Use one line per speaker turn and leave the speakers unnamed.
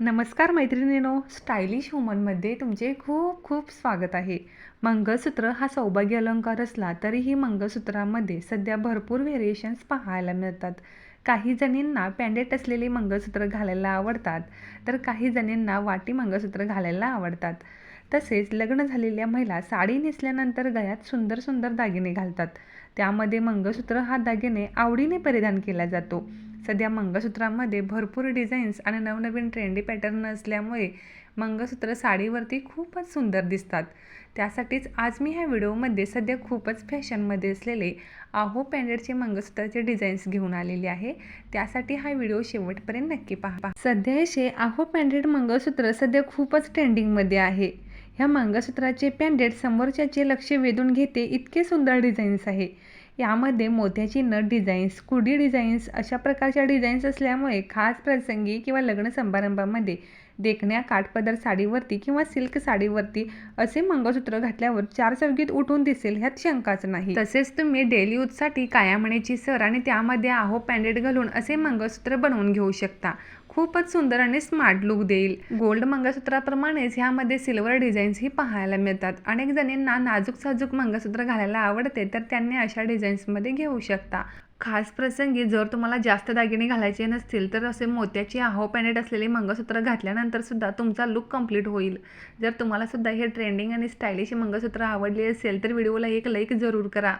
नमस्कार मैत्रिणीनो स्टायलिश वुमनमध्ये तुमचे खूप खूप स्वागत आहे. मंगळसूत्र हा सौभाग्य अलंकार असला तरीही मंगळसूत्रामध्ये सध्या भरपूर व्हेरिएशन्स पाहायला मिळतात. काही जणींना पॅन्डेट असलेले मंगळसूत्र घालायला आवडतात तर काही जणींना वाटी मंगळसूत्र घालायला आवडतात. तसेच लग्न झालेल्या महिला साडी नेसल्यानंतर गळ्यात सुंदर सुंदर दागिने घालतात. त्यामध्ये मंगळसूत्र हा दागिने आवडीने परिधान केला जातो. सध्या मंगळसूत्रामध्ये भरपूर डिझाईन्स आणि नवनवीन ट्रेंडी पॅटर्न असल्यामुळे मंगळसूत्र साडीवरती खूपच सुंदर दिसतात. त्यासाठीच आज मी ह्या व्हिडिओमध्ये सध्या खूपच फॅशनमध्ये असलेले आहो पॅन्डेडचे मंगळसूत्राचे डिझाईन्स घेऊन आलेले आहे. त्यासाठी हा व्हिडिओ शेवटपर्यंत नक्की पहा. सध्या असे आहो पॅन्डेड मंगळसूत्र सध्या खूपच ट्रेंडिंगमध्ये आहे. ह्या मंगळसूत्राचे पॅन्डेड समोरच्याचे लक्ष वेधून घेते इतके सुंदर डिझाईन्स आहे. यामध्ये मोत्याची नट डिझाईन्स कुडी डिझाईन्स अशा प्रकारच्या डिझाईन्स असल्यामुळे खास प्रसंगी किंवा लग्न समारंभामध्ये देखण्या काठपदर साडीवरती किंवा सिल्क साडीवरती असे मंगळसूत्र घातल्यावर चार चौकीत उठून दिसेल ह्यात शंकाच नाही. तसेच तुम्ही डेली यूजसाठी कायामणीची सर आणि त्यामध्ये आहो पॅन्डेट घालून असे मंगळसूत्र बनवून घेऊ शकता. खूपच सुंदर आणि स्मार्ट लुक देईल. गोल्ड मंगळसूत्राप्रमाणेच ह्यामध्ये सिल्वर डिझाईन्सही पाहायला मिळतात. अनेक जणींना नाजूक साजूक मंगळसूत्र घालायला आवडते तर त्यांनी अशा डिझाईन्समध्ये घेऊ शकता. खास प्रसंगी जर तुम्हाला जास्त दागिने घालायचे नसतील तर असे मोत्याची आहो पॅनेट असलेले मंगळसूत्र घातल्यानंतर सुद्धा तुमचा लुक कंप्लीट होईल. जर तुम्हाला सुद्धा हे ट्रेंडिंग आणि स्टायलिश मंगळसूत्र आवडले असेल तर व्हिडिओला एक लाईक जरूर करा.